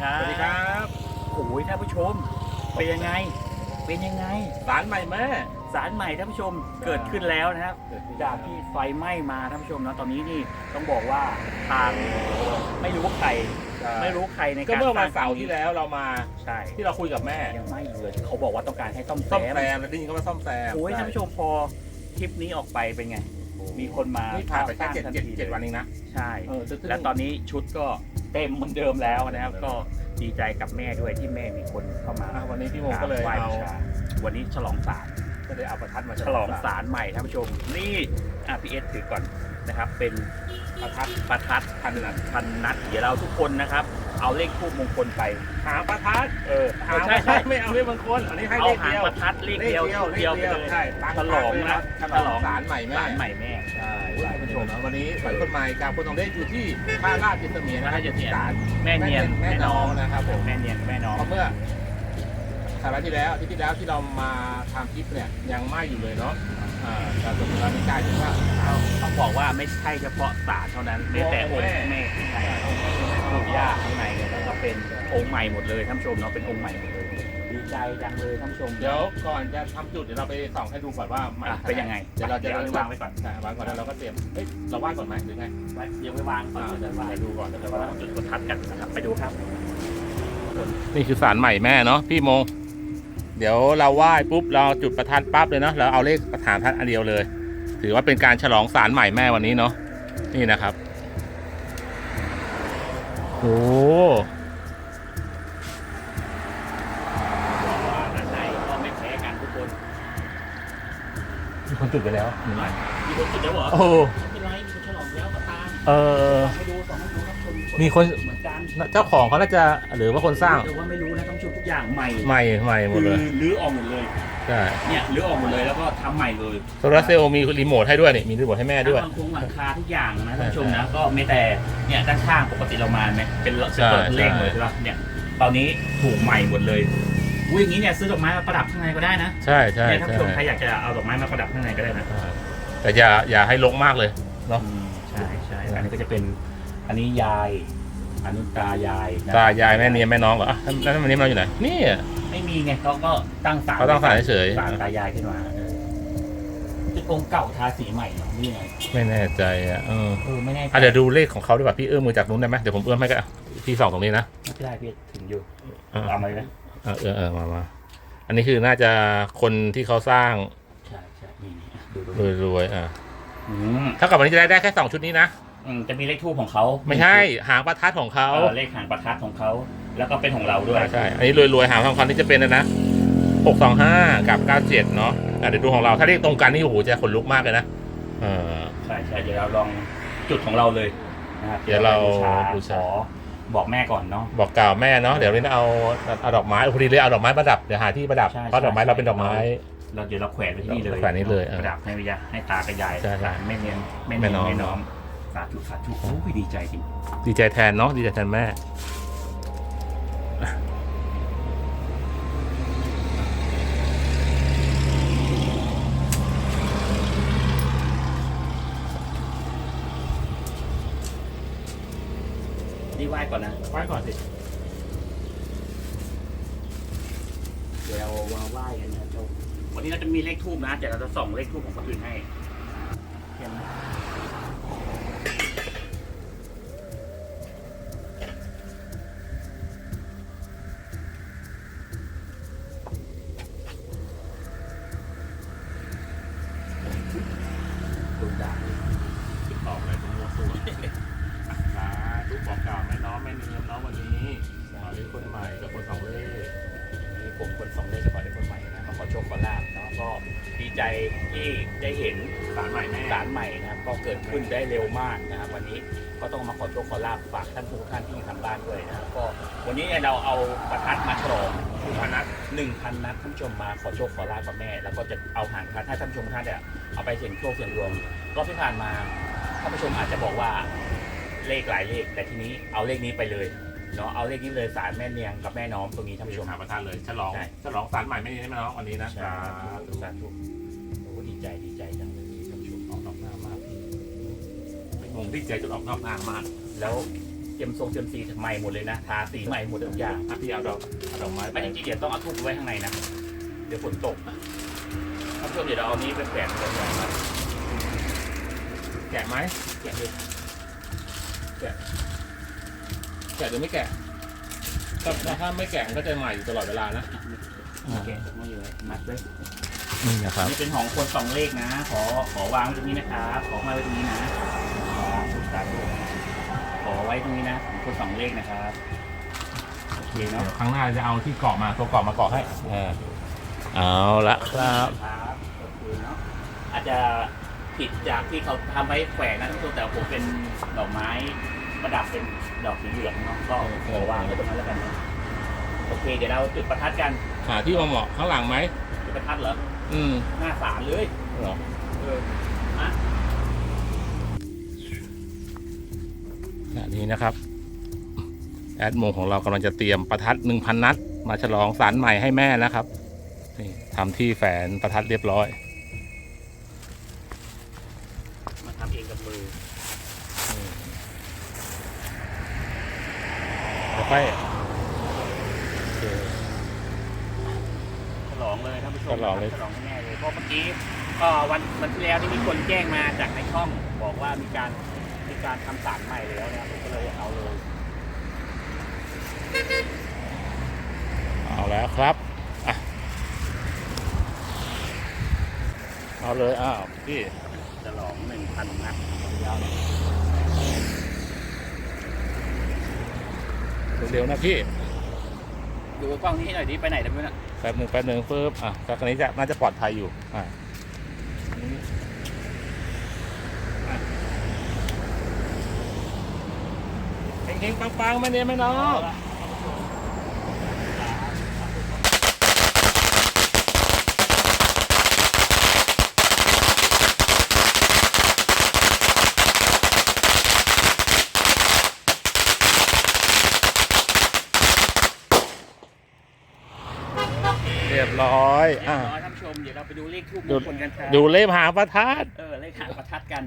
ครับ สวัสดีครับโอ้ยท่านผู้ชม เป็นยังไง เป็นยังไง สารใหม่แม่สารใหม่ท่านผู้ชมเกิดขึ้นแล้วนะครับ จากที่ไฟไหม้มาท่านผู้ชมนะตอนนี้นี่ต้องบอกว่าทางไม่รู้ใครไม่รู้ใครในก็การเมื่อวันสร้เสางร์ที่แล้วเรามาใช่ที่เราคุยกับแม่ยังไม่เลยเขาบอกว่าต้องการให้ซ่อมแซซ่อมมแซมแล้วได้ยินก็มาซ่อมแซมโอ้ยท่านผู้ชมพอคลิปนี้ออกไปเป็นไง มีคนมานี่ผ่านไปแค่สร้างเจ็ดทันเจ็ดทีเจ็ดเลยวันเองนะใช่ เออซึ่ง และตอนนี้ชุดก็เต็มเหมือนเดิมแล้วนะครับเต็มก็ดีใจกับแม่ด้วยที่แม่มีคนเข้ามาอะวันนี้พี่โมก็เลยไหว้เอา บูชาวันนี้ฉลองศาล ก็เลยเอาประทัดมาฉลองศาลใหม่ท่านผู้ชม นี่อะพี่เอสถือก่อนนะครับ เป็นประทัดประทัดพันนัดพันนัด เดี๋ยวเราทุกคนนะครับ เอาเลขทูบมงคลไป หาประทัดเออหาใช่ใช่ใช่ไม่เอาเลขบางคนอันนี้ให้เอาเลขหางเดียวประทัดเลขเดียวทูบเดียวไปเลยใช่ตั้งฉลองนะฉลองศาลใหม่แม่ศาลใหม่แม่ ใช่ท่านผู้ชมนะวันนี้ฝันคนใหม่กับคนตองเล่อยู่ที่ท่าราชจิตเสมียนท่าราชจิตเสมียน ศาลแม่เนียนแม่น้องนะครับผมแม่เนียนแม่น้อง เพราะเมื่อ สัปดาห์ที่แล้วอาที่ที่แล้วที่เรามาทำคลิปเนี่ยยังไหม้อยู่เลยเนาะอ่าแต่ส่วนเราไม่กล้าถึงว่าเอาต้องบอกว่าไม่ใช่เฉพาะศาลเท่านั้นแม้แต่องค์แม่ใช่ปู่ย่าข้างในเนี่ยก็เป็นองค์ใหม่หมดเลยท่านผู้ชมเนาะเป็นองค์ใหม่หมดเลยดีใจจังเลยท่านผู้ชมเดี๋ยวก่อนจะทำจุดเดี๋ยวเราไปส่องให้ดูก่อนว่ามัอะเป็นยังไงเดี๋ยวเราจะเดี๋ยววางไว้ก่อนใช่วางก่อนแล้วเราก็เตรียมเฮ้ยเราวาดก่อนไหมหรือไงไว้เดี๋ยวไปวางก่อนอ่าเดี๋ยวจะวางเดี๋ยวดูก่อนเดี๋ยวเดี๋ยวเราเราจุดประทัดกันนะครับไปดูครับ นี่คือสารใหม่แม่เนาะพี่โมง เดี๋ยวเราไหว้ปุ๊บเราจุดประทัดปั๊บเลยเนาะเราเอาเลขประธานทัดอันเดียวเลย ถือว่าเป็นการฉลองสารใหม่แม่วันนี้เนาะนี่นะครับโอ้ว่าด้านในก็ไม่แพ้กันทุกคนมีคนจุดไปแล้วมีคนจุดแล้วเหรอโอ้ไม่เป็นไรมีคนฉลองแล้วก็ตามเออไปดูสองให้ดูท่านผู้ชมมีคนเหมือนกันเจ้าของเขาน่าจะหรือว่าคนสร้างแต่ว่าไม่รู้ อย่างใหม่ใหม่ใหม่หมดเลยคือรื้อออกหมดเลยใช่เนี่ยรื้อออกหมดเลยแล้วก็ทำใหม่เลยโซลาร์เซลล์มีรีโมทให้ด้วยนี่มีรีโมทให้แม่ด้วยหลังคงหลังคาทุกอย่างนะท่านผู้ชมนะก็ไม่แต่เนี่ยด้านข้างปกติเรามาไหมเป็นเป็นใช่เปิดเลขเลยใช่ใช่ป่ะเนี่ยตอนนี้ถูกใหม่หมดเลยอุ้ยอย่างนี้เนี่ยซื้อดอกไม้มาประดับข้างในก็ได้นะใช่ใช่เนี่ยท่านใช่ผู้ชมใครอยากจะเอาดอกไม้มาประดับข้างในก็ได้นะแต่อย่าอย่าให้ลกมากเลยเนอะอืมใช่ใช่อันนี้ก็จะเป็นอันนี้ยาย อันนี้ตายายนะตายายแม่เนียมแม่น้องเหรออะแล้วแล้ววันนี้เราอยู่ไหนนี่ ไม่มีไงเขาก็ตั้งศาลเขาตั้งศาลเฉยๆ ศาลตายายขึ้นมาเออคือองค์เก่าทาสีใหม่เหรอนี่ไงไม่แน่ใจอะเออเออไม่แน่ใจอะเดี๋ยวดูเลขของเขาดีกว่าพี่เอื้อมมือจากนู้นได้ไหมเดี๋ยวผมเอื้อมให้ก็อะพี่ส่องตรงนี้นะไม่ได้พี่ถึงอยู่เออเอามาเลยนะเออเออเออมามาอันนี้คือน่าจะคนที่เขาสร้างใช่ใช่นี่นี่ดูดูรวยรวยๆอะอืมถ้ากับวันนี้จะได้ได้แค่สองชุดนี้นะ อืมจะมีเลขทูปของเขาไม่ใช่หางประทัดของเขาเออเลขหางประทัดของเขา แล้วก็เป็นของเราด้วยใช่ใช่ อันนี้รวยรวยๆหางทองคำที่จะเป็นนะนะหกสองห้ากับเก้าเจ็ดเนาะอะเดี๋ยวดูของเราถ้าเลขตรงกันนี่โอ้โหจะขนลุกมากเลยนะเออ ใช่ใช่เดี๋ยวเราลองจุดของเราเลยนะครับเดี๋ยวเราบูบูชาชา ขอบอกแม่ก่อนเนาะ บอกกล่าวแม่เนาะเดี๋ยวนี้เอาเอาดอกไม้พอดีเลยเอาดอกไม้ประดับเดี๋ยวหาที่ประดับใช่เพราะดอกไม้ใช่ เราเป็นดอกไม้ เราเดี๋ยวเราแขวนไว้ที่นี่เลยแขวนนี่เลยเออประดับให้วิญญาให้ตากับยายใช่ใช่แม่เนียนแม่แม่เนียนน้องแม่น้อง สาธุสาธุโอ้ยดีใจจริงดีใจแทนเนาะดีใจแทนแม่ นี่ไหว้ก่อนนะไว้ก่อนสิเดี๋ยวเรามาไหว้กันนะโจวันนี้เราจะมีเลขทูบนะเดี๋ยวเราจะส่องเลขทูบของคนอื่นให้เห็นไหม ก็เกิดขึ้นได้เร็วมากนะครับวันนี้ก็ต้องมาขอโชคขอลาบฝากท่านผู้ท่านที่ทำบ้านด้วยนะครับก็วันนี้เนี่ยเราเอาประทัดมาฉลองคือพนัดหนึ่งพันนัดท่านผู้ชมมาขอโชคขอลาบกับแม่ แล้วก็จะเอาหางประทัดให้ท่านผู้ชมท่านเนี่ยเอาไปเสี่ยงโชคเสี่ยงดวงรอบที่ผ่านมาท่านผู้ชมอาจจะบอกว่าเลขหลายเลข แต่ทีนี้เอาเลขนี้ไปเลยเนาะเอาเลขนี้เลยสารแม่เนียงกับแม่น้องตรงนี้ท่านผู้ชมหาประทานเลยฉลองใช่ฉลองสารใหม่แม่เนียมแม่น้องวันนี้นะสาธุสาธุโอ้ดีใจดีใจจังเลย งงที่ใจจนออกนอกอ่างมาก แล้วเตรียมทรงเตรียมสีใหม่หมดเลยนะ ทาสีใหม่หมดทุกอย่างอะพี่เอาดอกเอาดอกไม้ไปไม่จริงๆเดี๋ยวต้องเอาทูบไว้ข้างในนะ เดี๋ยวฝนตกท่านผู้ชมเดี๋ยวเราเอานี้ไปแขวนไว้ก่อนนะแกะไหมแกะเลยแกะหรือไม่แกะถ้าถ้าไม่แกะมันก็จะใหม่อยู่ตลอดเวลานะแกะไม่อยู่เลยมัดไว้นี่นะครับนี่เป็นของคนสองเลขนะ ขอขอวางไว้ตรงนี้นะครับ ขอมาไว้ตรงนี้นะ ขอสุดตาดูขอไว้ตรงนี้นะของคนสองเลขนะครับโอเคเดี๋เนาะยวครั้งหน้าจะเอาที่เกาะมาตัวเกาะมาเกาะให้เออเอาละครับครับโอเคเนาะอาจจะผิดจากที่เขาทำไว้แขวนนะทุกคนแต่ผมเป็นดอกไม้ประดับเป็นดอกสีเหลืองเนาะก็ขอวางไว้ตรงนั้นแล้วกันนะโอเค เดี๋ยวเราจุดประทัดกันหาที่มาเหมาะข้างหลังไหมจุดประทัดเหรออืมหน้าศาลเลย เหรอ นี้นะครับ แอดโมงของเรากำลังจะเตรียมประทัดหนึ่งพันนัด มาฉลองสารใหม่ให้แม่นะครับนี่ทำที่แฝนประทัดเรียบร้อย มาทำเองกับมือแล้วค่อยโอเคฉลองเลยท่านผู้ชมฉลองเลยฉลองให้แน่เลยเพราะเมื่อกี้เอ่อวันวันที่แล้วที่มีคนแจ้งมาจากในช่องบอกว่ามีการมี การทำสารใหม่แล้วนะผมก็เลยเอาเลย เอาแล้วครับอะเอาเลยอ้าวพี่ฉลองหนึ่งพันนัดยาวเลยเร็วๆนะพี่ ดูกล้องนี้ให้หน่อยดิไปไหนได้ไหมน่ะแป๊บหนึ่งแป๊บหนึ่งปึ๊บอะจากนี้จะน่าจะปลอดภัยอยู่อะ เฮงๆปังๆไม่เนี่ยไม่น้องเรียบร้อย เรียอะบร้อยท่านผู้ชม เดี๋ยวเราไปดูเลขทูบมดูงคลกันครับดูเล่มหางประทัด เออเลขหางประทัดกัน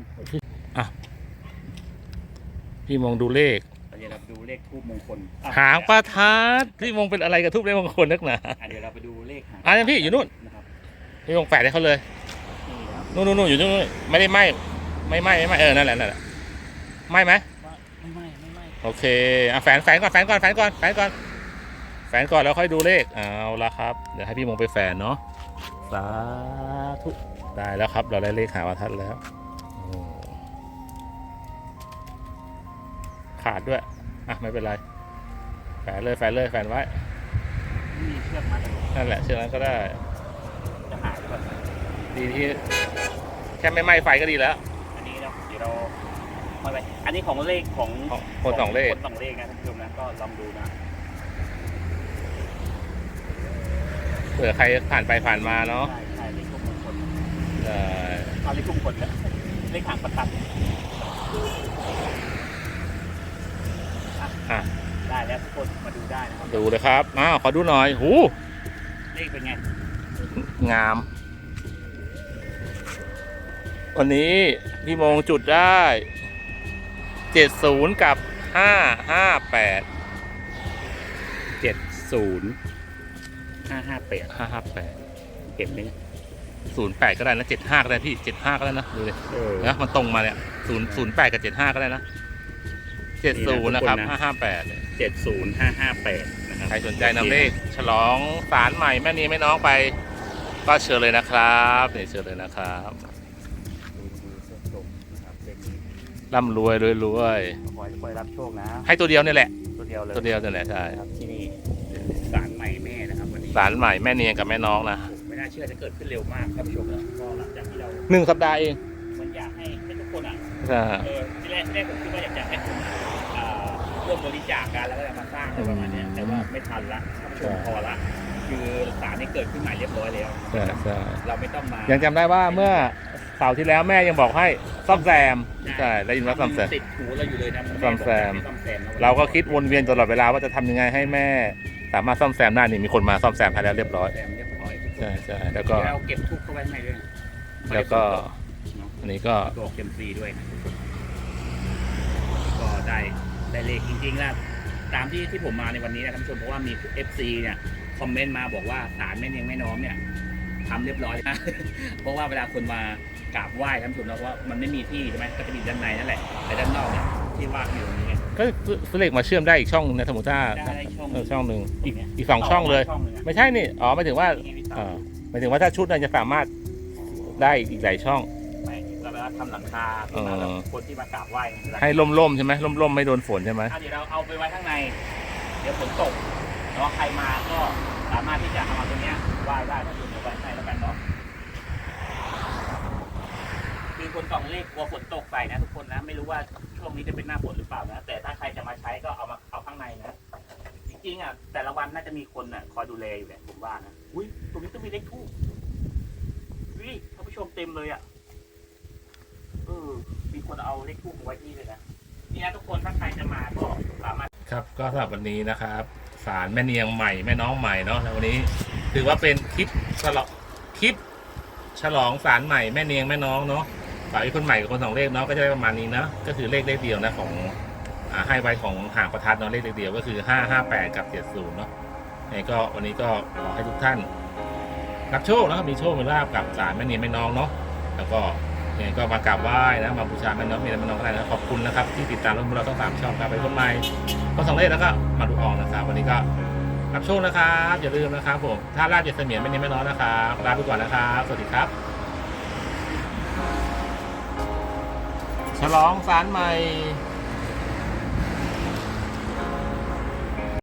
พี่มองดูเลข เดี๋ยวเราไปดูเลขทูบมงคลอะหางประทัดพี่มองเป็นอะไรกับทุบเลขมงคลนักหนา อะเดี๋ยวเราไปดูเลขหางอะยังพี่อยู่นู่น นะครับพี่มองแปะให้เขาเลยนี่นะครับนู่นนู่นนู่นอยู่นู่นนู่นไม่ได้ไหมไม่ไหมไม่ไหมเออนั่นแหละนั่นแหละไหมไหมว่าไม่ไม่ไม่ไม่โอเคอะแฝนแฝนก่อนแฝนก่อนแฝนก่อนแฝนก่อนแฝนก่อนแล้วค่อยดูเลขเอาละครับเดี๋ยวให้พี่มงไปแฝนเนาะสาธุได้แล้วครับ เราได้เลขหาประทัดแล้วโอ้ขาดด้วย อะไม่เป็นไร แฝนเลยแฝนเลยแฝนไว้ไม่มีเชือกมาเลยนั่นแหละเชื่อนั้นก็ได้จะหายหรือเปล่าดีที่แค่ไม่ไหม้ไฟก็ดีแล้วอันนี้เนาะเดี๋ยวเราไม่ไปอันนี้ของเลขของของคนสองเลขคนสองเลขนะท่านผู้ชมนะก็ลองดูนะเผื่อใครผ่านไปผ่านมาเนาะใช่ใช่เลขทูบมงคลเออเอาเลขทูบมงคลกันเลขหางประทัด อะ ได้แล้วทุกคนมาดูได้นะครับดูเลยครับอ้าวขอดูหน่อย หู เลขเป็นไงงาม วันนี้พี่โมงจุดได้เจ็ดศูนย์กับห้าห้าแปดเจ็ดศูนย์ห้าห้าแปดห้าห้าแปดเก็บไหมศูนย์แปดก็ได้นะเจ็ดห้าก็ได้พี่เจ็ดห้าก็ได้นะ ดูดิเออนะมันตรงมาเนี่ยศูนย์ศูนย์แปดกับเจ็ดห้าก็ได้นะ เจ็ดศูนย์นะครับห้าห้าแปดเจ็ดศูนย์ห้าห้าแปดนะครับใครสนใจนำเลขฉลองสารใหม่แม่นี้แม่น้องไป ก็เชิญเลยนะครับนี่เชิญเลยนะครับดูดูเส้นตรงนะครับเลขนี้ร่ำรวยรวยรวยขอให้คอยรับโชคนะ ให้ตัวเดียวนี่แหละ ตัวเดียวเลยตัวเดียวนี่แหละใช่ครับที่นี่สารใหม่แม่นะครับวันนี้สารใหม่แม่เนียงกับแม่น้องนะไม่น่าเชื่อจะเกิดขึ้นเร็วมากครับผู้ชมนะก็หลังจากที่เราหนึ่งสัปดาห์เองมันอยากให้ให้ทุกคนอะใช่เออที่แรกที่แรกผมคิดว่าอยากจะให้คนอ่า ร่วมบริจาคกันแล้วก็จะมาสร้างอะไรประมาณเนี้ยแต่ว่าไม่ทันละท่านผู้ชมพอละคือสารนี้เกิดขึ้นใหม่เรียบร้อยแล้วใช่ใช่เราไม่ต้องมายังจำได้ว่าเมื่อเสาร์ที่แล้วแม่ยังบอกให้ซ่อมแซมใช่ได้ยินว่าซ่อมแซมติดหูเราอยู่เลยนะซ่อมแซมซ่อมแซมนะเราก็คิดวนเวียนตลอดเวลาว่าจะทำยังไงให้แม่ สามารถซ่อมแซมได้นี่มีคนมาซ่อมแซมให้แล้วเรียบร้อยแซมเรียบร้อยใช่ใช่แล้วก็เดี๋ยวเราเก็บทุกเข้าไว้ข้างในด้วยนะแล้วก็อันนี้ก็ตัวเก็มซีด้วยนะก็ได้ ได้เลขจริงๆแล้วตามที่ที่ผมมาในวันนี้นะท่านผู้ชมเพราะว่ามี FC เนี่ยคอมเมนต์มาบอกว่าสารแม่เนียงแม่น้อมเนี่ยทำเรียบร้อยนะ เพราะว่าเวลาคนมากราบไหว้ท่านผู้ชมนะว่ามันไม่มีที่ใช่ไหมก็จะมีด้านในนั่นแหละแต่ด้านนอกเนี่ยที่ว่าอยู่ตรงนี้ไง ก็ซื้อเหล็กมาเชื่อมได้อีกช่องนึงนะสมมติถ้าได้ได้ช่องเออช่องหนึ่งอีกอีกสองช่องเลย ช่องหนึ่งอะไม่ใช่นี่ อ๋อหมายถึงว่านี่ไงพี่เอต่ออหมายถึงว่าถ้าชุดนั้นจะสามารถได้อีกหลายช่อง ทำหลังคาเออสำหรับคนที่มากราบไหว้เวลาให้ล่มๆใช่ไหมล่มๆไม่โดนฝนใช่ไหมอะเดี๋ยวเราเอาไปไว้ข้างใน เดี๋ยวฝนตกเนาะใครมาก็สามารถที่จะเอามาตรงเนี้ยไหว้ได้ถ้าคุณเอาไว้ข้างในแล้วกันเนาะมีคนส่องเลขกลัวฝนตกใส่นะทุกคนนะ ไม่รู้ว่าช่วงนี้จะเป็นหน้าฝนหรือเปล่านะ แต่ถ้าใครจะมาใช้ก็เอามาเอาข้างในนะจริงๆอะแต่ละวันน่าจะมีคนอะคอยดูแลอยู่แหละผมว่านะอุ้ยตรงนี้ต้องมีเลขทูบวิท่านผู้ชมเต็มเลยอะเออมีคนเอาเลขทูบมาไว้ที่เลยนะเนี่นะทุกคนถ้าใครจะมาก็สามารถครับก็สำหรับวันนี้นะครับสารแม่เนียงใหม่แม่น้องใหม่เนาะแล้ววันนี้ ถือว่าเป็นคลิปฉลองคลิปฉลองสารใหม่แม่เนียงแม่น้องเนาะฝากไอ้คนใหม่กับคนสองเลขเนาะก็จะได้ประมาณนี้นะก็คือเลขเลขเดียวนะของอ่าให้ไว้ของหางประทัดเนาะเลขเลขเดียวก็คือห้าห้าแปดกับเจ็ดศูนย์เนาะยังไงก็วันนี้ก็ขอให้ทุกท่านรับโชคแล้วมีโชคมีลาบกับสารแม่เนียงแม่น้องเนาะแล้วก็ ยังไงก็มากราบไหว้นะมาบูชาแม่น้องมีอะไรแม่น้องก็ได้นะขอบคุณนะครับ ที่ติดตามเราตั้งสามช่องครับไปคนใหม่ก็สองเลขแล้วก็มาดูออกนะครับวันนี้ก็รับโชคนะครับอย่าลืมนะครับผมถ้าลาดเจ็ดเสมียนไม่เน้นไม่น้อยนะครับลาไปก่อนนะครับสวัสดีครับ ฉลองสารใหม่